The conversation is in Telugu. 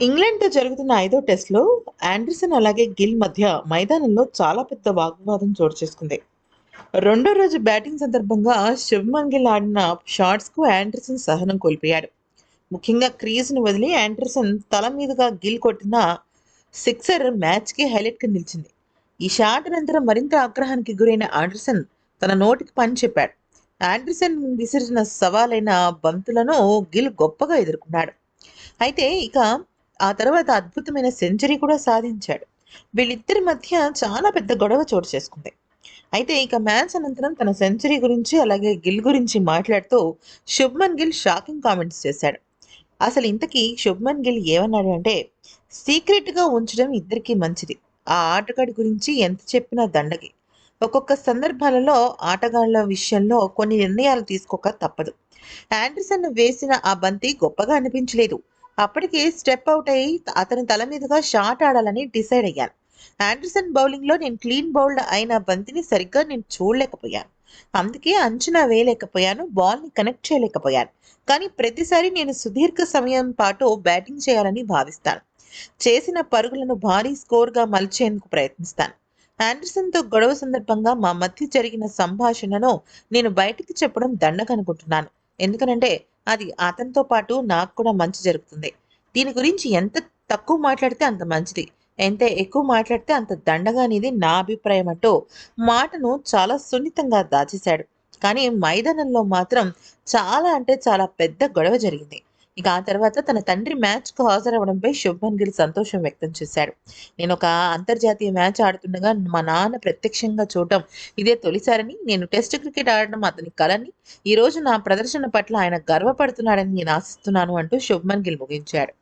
ఇంగ్లాండ్‌తో జరుగుతున్న ఐదో టెస్ట్‌లో ఆండర్సన్ అలాగే గిల్ మధ్య మైదానంలో చాలా పెద్ద వాగ్వాదం చోటు చేసుకుంది. రెండో రోజు బ్యాటింగ్ సందర్భంగా శుభ్మన్ గిల్ ఆడిన షాట్స్‌కు ఆండర్సన్ సహనం కోల్పోయాడు. ముఖ్యంగా క్రీజ్‌ను వదిలి ఆండర్సన్ తల మీదుగా గిల్ కొట్టిన సిక్సర్ మ్యాచ్‌కి హైలైట్‌గా నిలిచింది. ఈ షాట్ అనంతరం మరింత ఆగ్రహానికి గురైన ఆండర్సన్ తన నోటికి పని చెప్పాడు. ఆండర్సన్ విసిరిన సవాలైన బంతులను గిల్ గొప్పగా ఎదుర్కొన్నాడు. అయితే ఇక ఆ తర్వాత అద్భుతమైన సెంచరీ కూడా సాధించాడు. వీళ్ళిద్దరి మధ్య చాలా పెద్ద గొడవ చోటు చేసుకుంది. అయితే ఇక మ్యాచ్ అనంతరం తన సెంచరీ గురించి అలాగే గిల్ గురించి మాట్లాడుతూ శుభ్మన్ గిల్ షాకింగ్ కామెంట్స్ చేశాడు. అసలు ఇంతకీ శుభ్మన్ గిల్ ఏమన్నాడు అంటే సీక్రెట్‌గా ఉంచడం ఇద్దరికీ మంచిది. ఆ ఆటగాడి గురించి ఎంత చెప్పినా దండగి ఒక్కొక్క సందర్భాలలో ఆటగాళ్ళ విషయంలో కొన్ని నిర్ణయాలు తీసుకోక తప్పదు. యాండర్సన్ వేసిన ఆ బంతి గొప్పగా అనిపించలేదు. అప్పటికే స్టెప్ అవుట్ అయ్యి అతని తల మీదుగా షాట్ ఆడాలని డిసైడ్ అయ్యాను. ఆండర్సన్ బౌలింగ్‌లో నేను క్లీన్ బౌల్డ్ అయిన బంతిని సరిగ్గా నేను చూడలేకపోయాను. అందుకే అంచనా వేయలేకపోయాను. బాల్‌ని కనెక్ట్ చేయలేకపోయాను. కానీ ప్రతిసారి నేను సుదీర్ఘ సమయం పాటు బ్యాటింగ్ చేయాలని భావిస్తాను. చేసిన పరుగులను భారీ స్కోర్‌గా మలిచేందుకు ప్రయత్నిస్తాను. ఆండర్సన్‌తో గొడవ సందర్భంగా మా మధ్య జరిగిన సంభాషణను నేను బయటికి చెప్పడం దండగనుకుంటున్నాను. ఎందుకనంటే అది అతనితో పాటు నాకు కూడా మంచి జరుగుతుంది. దీని గురించి ఎంత తక్కువ మాట్లాడితే అంత మంచిది. ఎంత ఎక్కువ మాట్లాడితే అంత దండగా అనేది నా అభిప్రాయం అంటూ మాటను చాలా సున్నితంగా దాచేశాడు. కానీ మైదానంలో మాత్రం చాలా అంటే చాలా పెద్ద గొడవ జరిగింది. ఇక ఆ తర్వాత తన తండ్రి మ్యాచ్‌కు హాజరవడంపై శుభ్మన్ గిల్ సంతోషం వ్యక్తం చేశాడు. నేను ఒక అంతర్జాతీయ మ్యాచ్ ఆడుతుండగా మా నాన్న ప్రత్యక్షంగా చూడటం ఇదే తొలిసారని, నేను టెస్ట్ క్రికెట్ ఆడడం అతని కలని, ఈరోజు నా ప్రదర్శన పట్ల ఆయన గర్వపడుతున్నాడని నేను ఆశిస్తున్నాను అంటూ శుభ్మన్ గిల్ ముగించాడు.